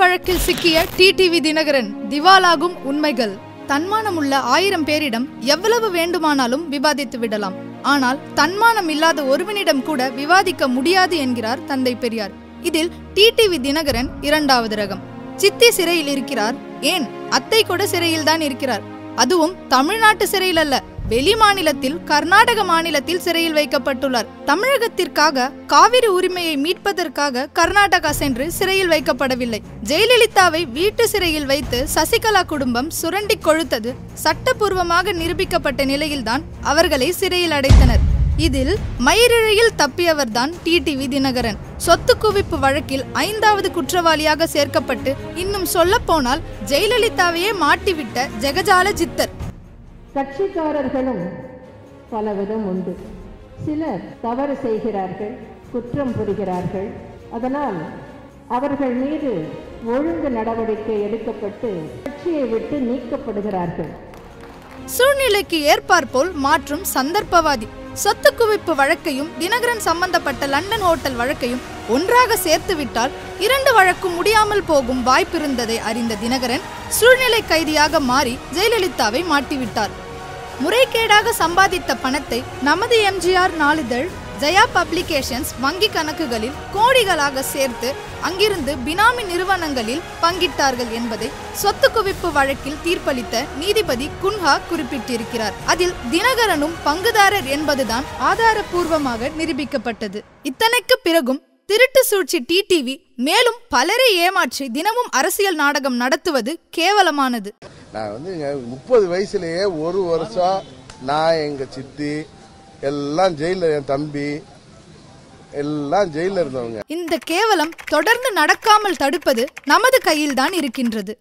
வழக்கில் சிக்கிய டிடிவி தினகரன் திவாலாகும் உண்மைகள். தன்மானமுள்ள ஆயிரம் பேரிடம் எவ்வளவு வேண்டுமானாலும் விவாதித்து விடலாம். ஆனால் தன்மானம் இல்லாத ஒருவனிடம் கூட விவாதிக்க முடியாது என்கிறார் தந்தை பெரியார். இதில் டிடிவி தினகரன் இரண்டாவது ரகம். சித்தி சிறையில் இருக்கிறார். ஏன்? அத்தை கூட சிறையில் தான் இருக்கிறார். அதுவும் தமிழ்நாட்டு சிறையில் அல்ல வெளி மாநிலத்தில் கர்நாடக மாநிலத்தில் சிறையில் வைக்கப்பட்டுள்ளார். தமிழகத்திற்காக காவிரி உரிமையை மீட்பதற்காக கர்நாடகா சென்று சிறையில் வைக்கப்படவில்லை. ஜெயலலிதாவை வீட்டு சிறையில் வைத்து சசிகலா குடும்பம் சுரண்டி கொழுத்தது சட்டபூர்வமாக நிரூபிக்கப்பட்ட நிலையில்தான் அவர்களை சிறையில் அடைத்தனர். இதில் மயிரிழையில் தப்பியவர்தான் டிடிவி தினகரன் சொத்து குவிப்பு வழக்கில் ஐந்தாவது குற்றவாளியாக சேர்க்கப்பட்டு இன்னும் சொல்லப்போனால் ஜெயலலிதாவையே மாட்டிவிட்ட ஜெகஜால ஜித்தர் கட்சிக்காரர்களும் பலவிதம் உண்டு. சிலர் தவறு செய்கிறார்கள் குற்றம் புரிகிறார்கள். அதனால் அவர்கள் மீது ஒழுங்கு நடவடிக்கை எடுக்கப்பட்டு கட்சியை விட்டு நீக்கப்படுகிறார்கள். சூழ்நிலைக்கு ஏற்பாற்போல் மாற்றும் சந்தர்ப்பவாதி சொத்து குவிப்பு வழக்கையும் தினகரன் சம்பந்தப்பட்ட லண்டன் ஹோட்டல் வழக்கையும் ஒன்றாக சேர்த்துவிட்டால் இரண்டு வழக்கும் முடியாமல் போகும் வாய்ப்பிருந்ததை அறிந்த தினகரன் சூழ்நிலை கைதியாக மாறி ஜெயலலிதாவை மாட்டிவிட்டார். முறைகேடாக சம்பாதித்த பணத்தை நமது எம்ஜிஆர் நாளிதழ் ஜெயா பப்ளிகேஷன்ஸ் வங்கி கணக்குகளில் கோடிகளாக சேர்த்து அங்கிருந்து பினாமி நிறுவனங்களில் பங்கிட்டார்கள் என்பதை சொத்து குவிப்பு வழக்கில் தீர்ப்பளித்த நீதிபதி குன்ஹா குறிப்பிட்டிருக்கிறார். அதில் தினகரனும் பங்குதாரர் என்பதுதான் ஆதாரபூர்வமாக நிரூபிக்கப்பட்டது. இத்தனைக்கு பிறகும் திருட்டு சூழ்ச்சி டிடிவி மேலும் பலரை ஏமாற்றி தினமும் அரசியல் நாடகம் நடத்துவது கேவலமானது. நான் வந்து முப்பது வயசுலயே ஒரு வருஷம் நான் எங்க சித்தி எல்லாம் ஜெயில என் தம்பி. எல்லாம் ஜெயில இருந்தவங்க. இந்த கேவலம் தொடர்ந்து நடக்காமல் தடுப்பது நமது கையில்தான் இருக்கின்றது.